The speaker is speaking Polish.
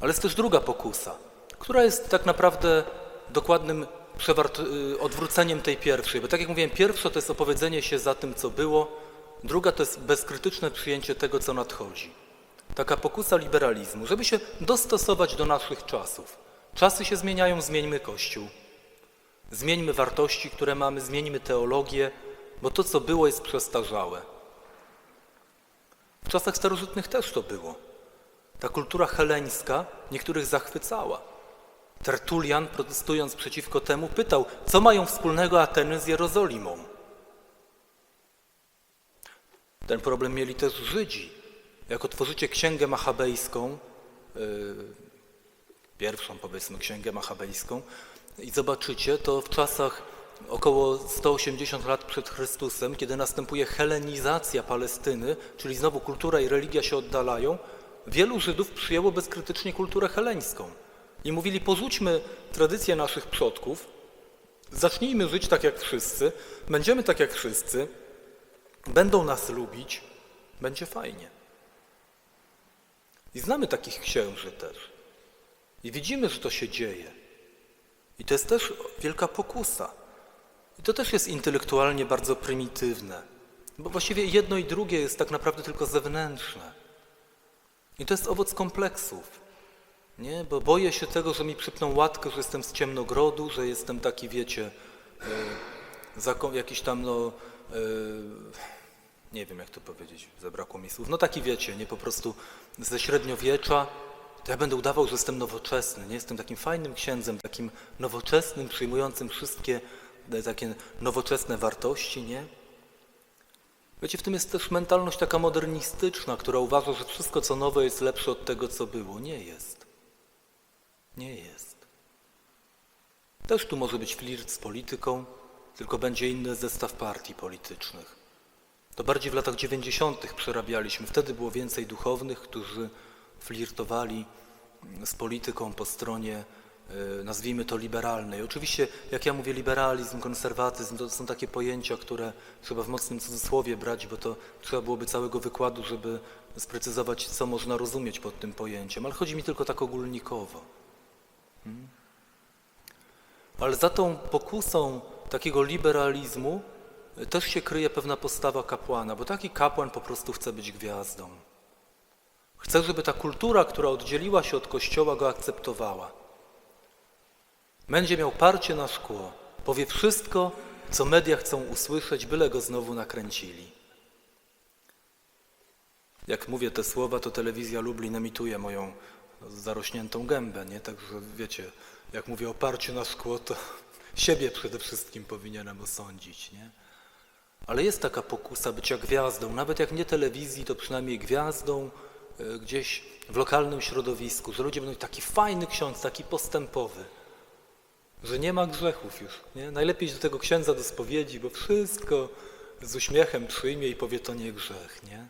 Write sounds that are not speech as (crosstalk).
Ale jest też druga pokusa, która jest tak naprawdę dokładnym y, odwróceniem tej pierwszej. Bo tak jak mówiłem, pierwsza to jest opowiedzenie się za tym, co było, druga to jest bezkrytyczne przyjęcie tego, co nadchodzi. Taka pokusa liberalizmu, żeby się dostosować do naszych czasów. Czasy się zmieniają, zmieńmy Kościół. Zmieńmy wartości, które mamy, zmieńmy teologię, bo to, co było, jest przestarzałe. W czasach starożytnych też to było. Ta kultura heleńska niektórych zachwycała. Tertulian, protestując przeciwko temu, pytał, co mają wspólnego Ateny z Jerozolimą. Ten problem mieli też Żydzi. Jak otworzycie księgę machabejską, yy, pierwszą powiedzmy księgę machabejską i zobaczycie, to w czasach około 180 lat przed Chrystusem, kiedy następuje helenizacja Palestyny, czyli znowu kultura i religia się oddalają, wielu Żydów przyjęło bezkrytycznie kulturę heleńską i mówili, porzućmy tradycje naszych przodków, zacznijmy żyć tak jak wszyscy, będziemy tak jak wszyscy, będą nas lubić, będzie fajnie. I znamy takich księży też. I widzimy, że to się dzieje. I to jest też wielka pokusa. I to też jest intelektualnie bardzo prymitywne, bo właściwie jedno i drugie jest tak naprawdę tylko zewnętrzne. I to jest owoc kompleksów. Nie? Bo boję się tego, że mi przypną łatkę, że jestem z ciemnogrodu, że jestem taki, wiecie, e, jakiś tam, no, e, nie wiem jak to powiedzieć, zabrakło mi słów, no taki wiecie, nie po prostu ze średniowiecza, to ja będę udawał, że jestem nowoczesny, nie jestem takim fajnym księdzem, takim nowoczesnym, przyjmującym wszystkie e, takie nowoczesne wartości, nie? Wiecie, w tym jest też mentalność taka modernistyczna, która uważa, że wszystko co nowe jest lepsze od tego, co było. Nie jest. Nie jest. Też tu może być flirt z polityką, tylko będzie inny zestaw partii politycznych. To bardziej w latach 90. przerabialiśmy. Wtedy było więcej duchownych, którzy flirtowali z polityką po stronie, nazwijmy to liberalnej. Oczywiście, jak ja mówię liberalizm, konserwatyzm, to są takie pojęcia, które trzeba w mocnym cudzysłowie brać, bo to trzeba byłoby całego wykładu, żeby sprecyzować, co można rozumieć pod tym pojęciem. Ale chodzi mi tylko tak ogólnikowo. Hmm? Ale za tą pokusą takiego liberalizmu e, też się kryje pewna postawa kapłana, bo taki kapłan po prostu chce być gwiazdą. Chce, żeby ta kultura, która oddzieliła się od Kościoła, go akceptowała. Będzie miał parcie na szkło, powie wszystko, co media chcą usłyszeć, byle go znowu nakręcili. Jak mówię te słowa, to telewizja Lublin emituje moją zarośniętą gębę, nie? Także wiecie, jak mówię o parciu na szkło, to (laughs) siebie przede wszystkim powinienem osądzić, nie? Ale jest taka pokusa bycia gwiazdą, nawet jak nie telewizji, to przynajmniej gwiazdą y, gdzieś w lokalnym środowisku, że ludzie będą taki fajny ksiądz, taki postępowy, że nie ma grzechów już. Nie? Najlepiej do tego księdza do spowiedzi, bo wszystko z uśmiechem przyjmie i powie, to nie grzech. Nie?